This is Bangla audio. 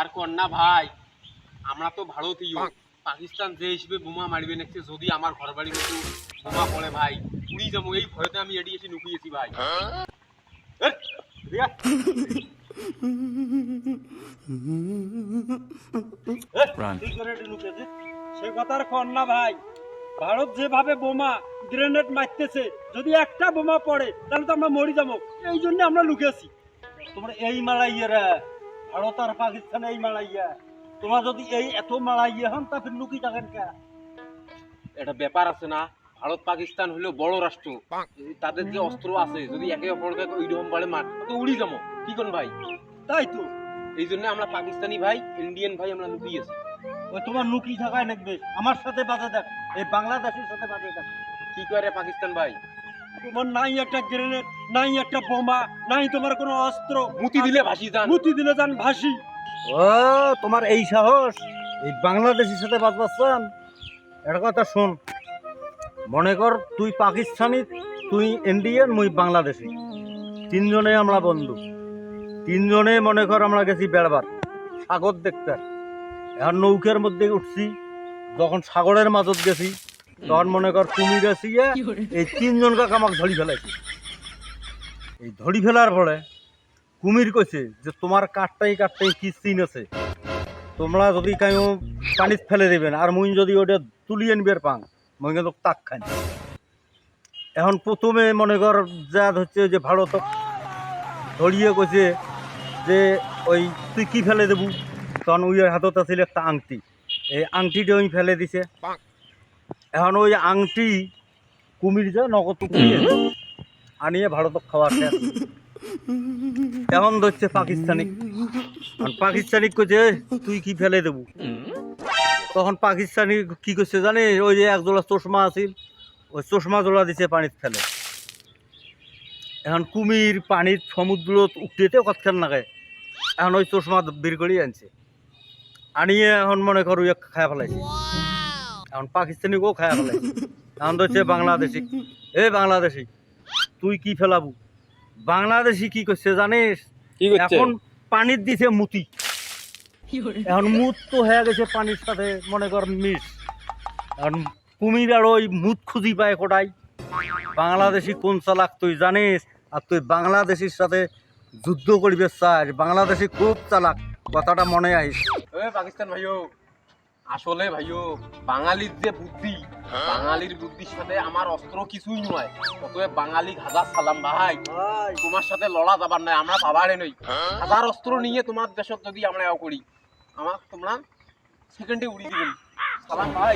আর কন্যা ভাই আমরা তো ভারতীয়। পাকিস্তান যে হিসেবে বোমা মারবে নাকি যদি আমার ঘর বাড়ির মতো বোমা পড়ে ভাই উড়ি যাব এই ভয়তে আমি এটি এসে নুকিয়েছি ভাই। করে সে কথার কর না ভাই। ভারত যেভাবে বোমা গ্রেনেড মারতেছে যদি একটা বোমা পড়ে তাহলে তো আমরা মরি যাব। এই জন্য আমরা লুকেছি। তোমরা এই মালাইয়ারা ভারত আর পাকিস্তান এই মালাইয়া তোমরা যদি এই এত মালাইয়া হন তা ফির লুকি থাকেন কে? এটা ব্যাপার আছে না ভারত পাকিস্তান হলো বড় রাষ্ট্র। তাদের যে অস্ত্র আছে যদি একে অপরকে ওই রকম বলে মার তো উড়ি যাব। কি করেন ভাই? তাই তো। এই জন্য আমরা পাকিস্তানি ভাই ইন্ডিয়ান ভাই আমরা লুকিয়েছি ওই তোমার লুকি থাকায় নাকবে আমার সাথে বাজে দেখ এই বাংলাদেশের সাথে বাজে দেখ। কি করে পাকিস্তান ভাই? তোমার নাই একটা গ্রেনেড নাই একটা বোমা নাই তোমার কোনো অস্ত্র। মুতি দিলে ভাসি যান। মুতি দিলে যান ভাসি। ও তোমার এই সাহস এই বাংলাদেশের সাথে বাঁচবাচ্ছান একটা কথা শোন মনে কর তুই পাকিস্তানি তুই ইন্ডিয়ান মুই বাংলাদেশি। তিনজনে আমরা বন্ধু। তিনজনে মনে কর আমরা গেছি বেড়বার সাগর দেখতে। এখন নৌকার মধ্যে উঠছি যখন সাগরের মাঝত গেছি তখন মনে কর তুমি গেছি এই তিনজন কাকা আমাকে ধরি ফেলাইছে। এই ধরি ফেলার পরে কুমির কইছে যে তোমার কাঠটাই কাঠটাই কি চিন আছে। তোমরা যদি কাইও পানিত ফেলে দেবেন আর মুই যদি ওটা তুলিয়ে নিবের পাং মুই কিন্তু তাক খাই এখন প্রথমে মনে কর যা হচ্ছে যে ভারত ধরিয়ে কইছে যে ওই তুই কি ফেলে দেবু? তখন ওই হাতত আছিল একটা আংটি। এই আংটিটা ওই ফেলে দিছে। এখন ওই আংটি কুমির যা নগদ কুমির আনিয়ে ভারতক খাওয়া এখন ধরছে পাকিস্তানি। আর পাকিস্তানি কইছে "এই, তুই কি ফেলে দেবু? তখন পাকিস্তানি কি করছে জানি? ওই যে একজোড়া চশমা আছিল ওই চশমা জোড়া দিছে পানিত ফেলে। এখন কুমির পানির সমুদ্র উঠতেতে কতক্ষণ নাগে। এখন ওই চশমা বের করে আনছে। আনিয়ে এখন মনে করো ইয়ে খায় ফেলাইছে। এখন পাকিস্তানিকেও খায় ফেলাইছে এখন তো হচ্ছে বাংলাদেশি। এ বাংলাদেশি তুই কি ফেলাবু? বাংলাদেশি কি করছে জানিস? এখন পানির দিছে মুতি। এখন মুত তো হয়ে গেছে পানির সাথে মনে কর মিস এখন কুমির আর ওই মুত খুঁজি পায় কোটাই বাংলাদেশি কোন চালাক তুই জানিস? আর তুই বাংলাদেশির সাথে যুদ্ধ করিবে চাস। বাংলাদেশি খুব চালাক। কথাটা মনে আইস। পাকিস্তান ভাইও। আসলে ভাইও বাঙালির যে বুদ্ধি বাঙালির বুদ্ধির সাথে আমার অস্ত্র কিছুই নয়। অতএব বাঙালি হাজার সালাম ভাই। তোমার সাথে লড়া যাবার নাই আমরা পাবারে নই। হাজার অস্ত্র নিয়ে তোমার দেশত যদি আমরা এও করি আমার তোমরা সেকেন্ডে উড়ি দিবেন। সালাম ভাই।